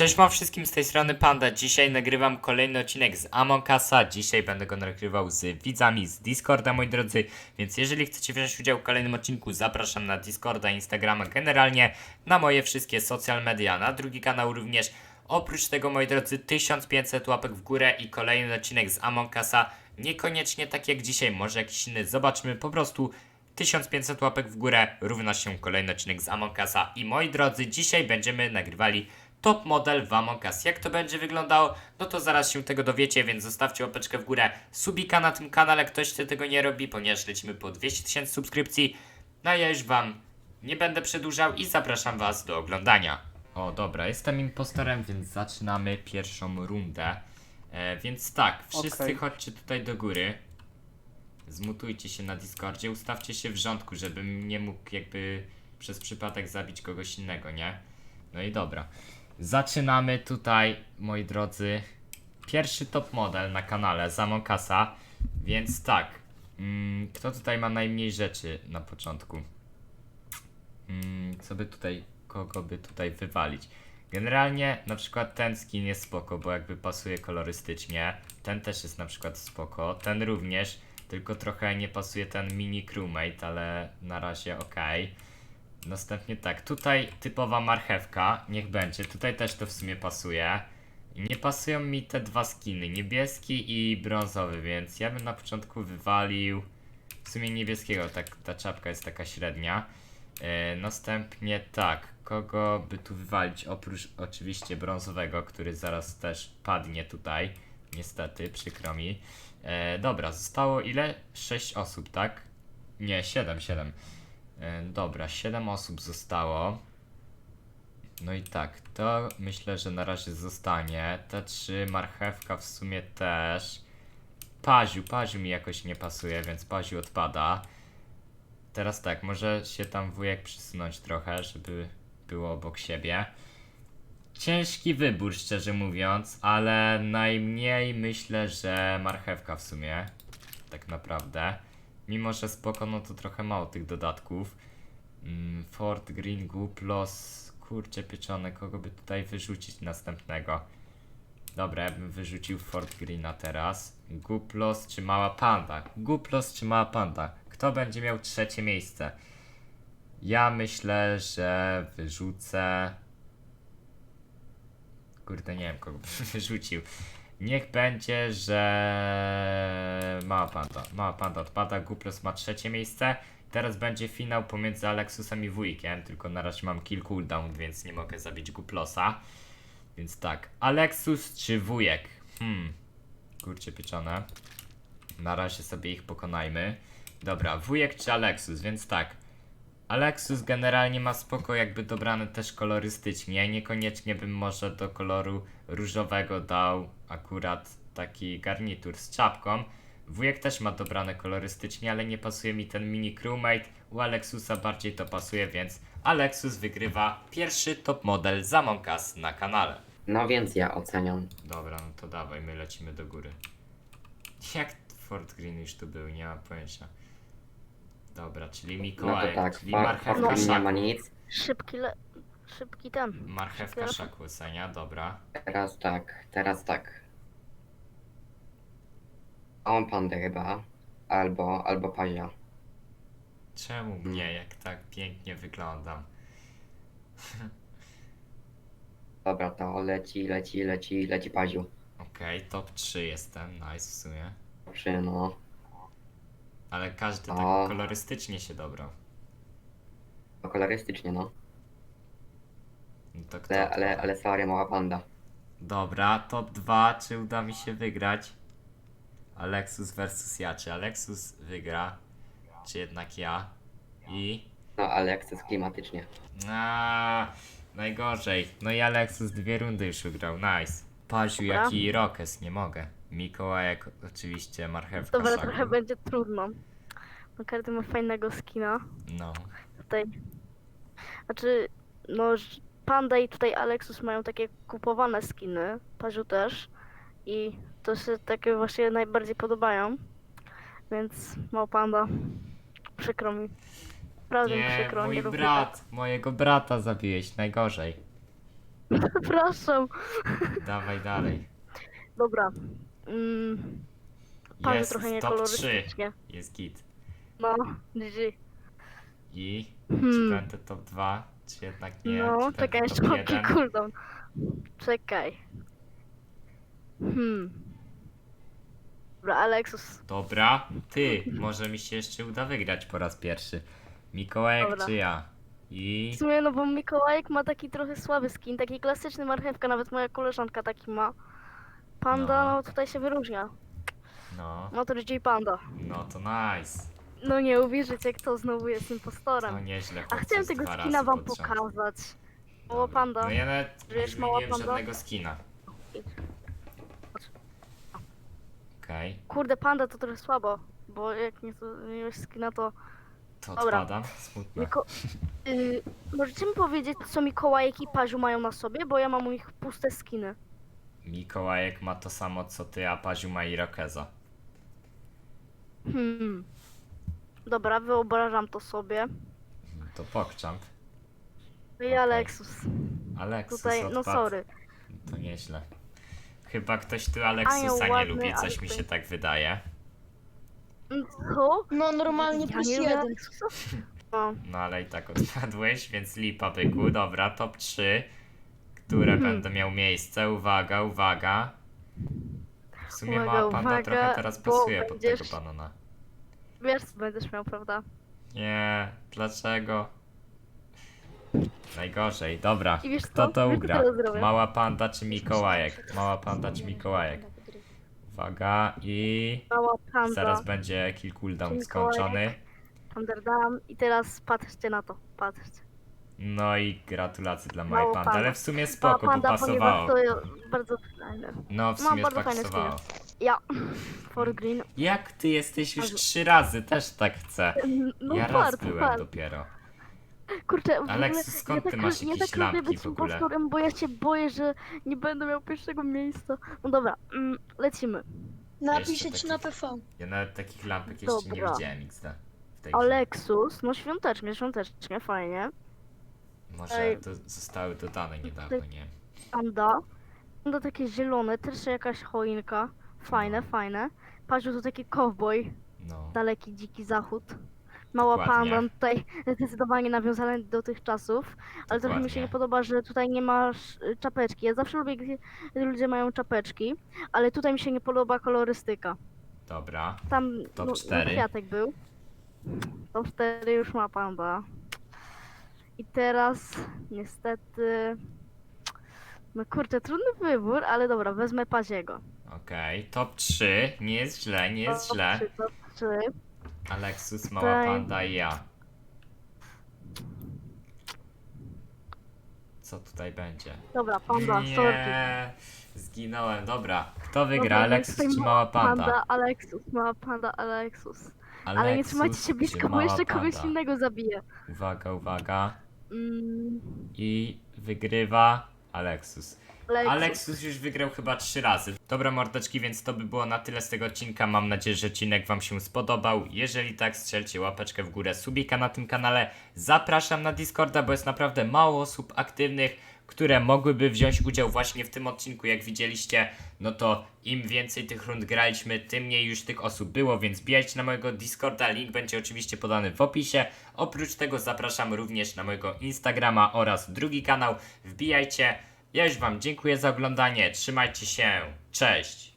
Cześć wam wszystkim z tej strony Panda. Dzisiaj nagrywam kolejny odcinek z Among Usa. Dzisiaj będę go nagrywał z widzami z Discorda, moi drodzy. Więc jeżeli chcecie wziąć udział w kolejnym odcinku, zapraszam na Discorda, Instagrama, generalnie na moje wszystkie social media, na drugi kanał również. Oprócz tego, moi drodzy, 1500 łapek w górę i kolejny odcinek z Among Usa. Niekoniecznie tak jak dzisiaj, może jakiś inny. Zobaczmy po prostu 1500 łapek w górę równa się kolejny odcinek z Among Usa. I moi drodzy, dzisiaj będziemy nagrywali top model w Among Us. Jak to będzie wyglądało, no to zaraz się tego dowiecie, więc zostawcie łapeczkę w górę, subika na tym kanale, ktoś tego nie robi, ponieważ lecimy po 200 tysięcy subskrypcji. No ja już wam nie będę przedłużał i zapraszam was do oglądania. O dobra, jestem impostorem, więc zaczynamy pierwszą rundę. E, więc tak, wszyscy Okej. chodźcie tutaj do góry. Zmutujcie się na Discordzie, ustawcie się w rządku, żebym nie mógł jakby przez przypadek zabić kogoś innego, nie? No i dobra. Zaczynamy tutaj, moi drodzy, pierwszy top model na kanale Zamokasa. Więc tak, mm, kto tutaj ma najmniej rzeczy na początku? Mm, co by tutaj, kogo by tutaj wywalić? Generalnie na przykład ten skin jest spoko, bo jakby pasuje kolorystycznie. Ten też jest na przykład spoko. Ten również, tylko trochę nie pasuje ten mini crewmate, ale na razie okej. Następnie tak, tutaj typowa marchewka, niech będzie, tutaj też to w sumie pasuje. Nie pasują mi te dwa skiny, niebieski i brązowy, więc ja bym na początku wywalił w sumie niebieskiego, tak ta czapka jest taka średnia. E, następnie tak, kogo by tu wywalić oprócz oczywiście brązowego, który zaraz też padnie tutaj. Niestety, przykro mi. E, dobra, zostało ile? 6 osób, tak? Nie, 7, 7. E, dobra, 7 osób zostało. No i tak, to myślę, że na razie zostanie. Te trzy, marchewka w sumie też. Paziu, Paziu mi jakoś nie pasuje, więc Paziu odpada. Teraz tak, może się tam wujek przysunąć trochę, żeby było obok siebie. Ciężki wybór, szczerze mówiąc, ale najmniej myślę, że marchewka w sumie. Tak naprawdę. Mimo, że spoko, no to trochę mało tych dodatków. Mm, Fort Green, Guplos, kurcze pieczone, kogo by tutaj wyrzucić następnego? Dobra, ja bym wyrzucił Fort Greena teraz. Guplos czy Mała Panda? Guplos czy Mała Panda? Kto będzie miał trzecie miejsce? Ja myślę, że wyrzucę... Kurde, nie wiem kogo bym wyrzucił. Niech będzie, że Mała Panda. Mała Panda odpada, Guplos ma trzecie miejsce. Teraz będzie finał pomiędzy Alexusem i Wujkiem, tylko na razie mam kill cooldown, więc nie mogę zabić Guplosa. Więc tak, Alexus czy Wujek? Hmm, kurcie pieczone. Na razie sobie ich pokonajmy. Dobra, Wujek czy Alexus, więc tak. Alexus generalnie ma spoko jakby dobrane też kolorystycznie. Niekoniecznie bym może do koloru różowego dał akurat taki garnitur z czapką. Wujek też ma dobrane kolorystycznie, ale nie pasuje mi ten mini crewmate. U Alexusa bardziej to pasuje, więc Alexus wygrywa pierwszy top model z Among Us na kanale. No więc ja oceniam. Dobra, no to dawaj, my lecimy do góry. Jak Fort Green już tu był, nie mam pojęcia. Dobra, czyli No Mikołaj, to tak, czyli Fort marchewka nie ma szaku. nic. Szybki le... Szybki ten. Marchewka Teraz- szaku dobra. Teraz tak, teraz tak. On pandę chyba. Albo, albo pazia. Czemu mnie, jak tak pięknie wyglądam? Dobra, to leci, leci, leci, leci paziu. Okej, top 3 jestem, nice w sumie. Przy no. Ale każdy tak O. kolorystycznie się dobrał. To kolorystycznie no. No to kto? Ale, ale, ale sorry, mała panda. Dobra, top 2, czy uda mi się wygrać? Alexus versus ja, czy Alexus wygra? Czy jednak ja? I... No ale jak chcesz klimatycznie. A, najgorzej. No i Alexus dwie rundy już wygrał, nice. Paziu, Dobra. jaki rokes, nie mogę. Mikołajek oczywiście, marchewka Dobra, szaku. trochę będzie trudno. No każdy ma fajnego skina. No, Tutaj. Znaczy, no Panda i tutaj Alexus mają takie kupowane skiny. Paziu też. I to się takie właśnie najbardziej podobają. Więc mał Panda. Przykro mi. Naprawdę mi nie, przykro, mój lubię brat, mojego brata zabiłeś, najgorzej. Przepraszam. Dawaj dalej. Dobra. Mm, Jest trochę top 3. niekolorystycznie. Jest git. No, GG. I czy Hmm. będę top 2? Czy jednak nie? No, czekaj, jeszcze top mam 1? cooldown. Czekaj. Hmm. Dobra, Alexus. Dobra, ty, może mi się jeszcze uda wygrać po raz pierwszy. Mikołajek Dobra. czy ja? I W sumie, no bo Mikołajek ma taki trochę słaby skin, taki klasyczny marchewka, nawet moja koleżanka taki ma. Panda, No. no, tutaj się wyróżnia. no, Motor J Panda. no to nice. No nie uwierzycie, kto znowu jest To impostorem. nieźle. A chłopcy, chciałem tego dwa skina wam pod rząd. pokazać. Mała Dobra. panda. No ja nawet nie mała zmieniłem panda? żadnego skina. Okej, Kurde, panda to trochę słabo, bo jak nie zmieniłeś skina, to... to Dobra. odpadam. Smutne. Miko... Y, możecie mi powiedzieć, co Mikołajek i Paziu mają na sobie, bo ja mam u nich puste skiny. Mikołajek ma to samo co ty, a Paziu ma Irokeza. Hmm. Dobra, wyobrażam to sobie. To pokczamp. No i Okej. Alexus. Aleksus Tutaj, no odpadł. sorry. To nieźle. Chyba ktoś tu Aleksusa nie ładny, lubi, coś mi się tak wydaje. Mm, Co? No normalnie Ja plus nie lubię jeden. No. No ale i tak odpadłeś, więc lipa byku. Dobra, top 3, które Hmm. będą miał miejsce. Uwaga, uwaga. W sumie Uwaga, mała panda uwaga, trochę teraz bo pasuje pod będziesz- tego banana. Wiesz, co będziesz miał, prawda? Nie, dlaczego? Najgorzej, dobra. I wiesz Kto co? to Wiesz, co ugra? teraz zrobię? Mała panda czy Mikołajek? Mała panda czy Mikołajek? Uwaga i Mała panda. zaraz będzie kill cooldown Czy skończony. Thunderdam. I teraz patrzcie na to, patrzcie. No i gratulacje dla pandy, panda. ale w sumie Mała spoko, bo pasowało. ponieważ to jest bardzo fajne. No w sumie bardzo fajne. Ja, for green. Jak ty jesteś już trzy razy, też tak chcę. No Ja raz bardzo, byłem bardzo. dopiero. Kurczę, w ogóle Aleksus, skąd ja ty tak, masz ja jakieś tak lubię lampki być w ogóle? impostorem, bo ja się boję, że nie będę miał pierwszego miejsca. No dobra, mm, lecimy. Napiszę Jeszcze ci taki- na PV. Ja nawet takich lampek jeszcze nie Dobra. widziałem XD. W tej grze. Alexus, no świątecznie, świątecznie, fajnie. Może Ej. to zostały dodane niedawno, nie? Panda. Panda takie zielone, też jakaś choinka. Fajne, No. fajne. Paziu to taki cowboy, No. daleki, dziki zachód. Mała Dokładnie. panda tutaj zdecydowanie nawiązane do tych czasów, ale trochę mi się Dokładnie. nie podoba, że tutaj nie masz y, czapeczki. Ja zawsze lubię, gdy ludzie mają czapeczki, ale tutaj mi się nie podoba kolorystyka. Dobra. Tam Top no, cztery. kwiatek był. Top 4 już ma panda. I teraz niestety. No kurczę, trudny wybór, ale dobra, wezmę Paziego. Okej. Top 3. Nie jest źle, nie jest Top źle. trzy, top trzy. Aleksus, mała Tutaj- panda i ja. Co tutaj będzie? Dobra, panda, sorki. Nie, zginąłem. Dobra, kto wygra? Dobra, Aleksus tutaj czy mała panda? Panda, Alexus, mała panda, Alexus. Ale nie Aleksus trzymajcie się blisko, bo mała jeszcze kogoś panda? innego zabiję. Uwaga, uwaga. Mm, I wygrywa Aleksus. Alexus. Aleksus już wygrał chyba trzy razy. Dobra mordeczki, więc to by było na tyle z tego odcinka. Mam nadzieję, że odcinek wam się spodobał. Jeżeli tak, strzelcie łapeczkę w górę, subika na tym kanale. Zapraszam na Discorda, bo jest naprawdę mało osób aktywnych, które mogłyby wziąć udział właśnie w tym odcinku. Jak widzieliście, no to im więcej tych rund graliśmy, tym mniej już tych osób było, więc bijajcie na mojego Discorda. Link będzie oczywiście podany w opisie. Oprócz tego zapraszam również na mojego Instagrama oraz drugi kanał. Wbijajcie. Ja już Wam dziękuję za oglądanie. Trzymajcie się. Cześć.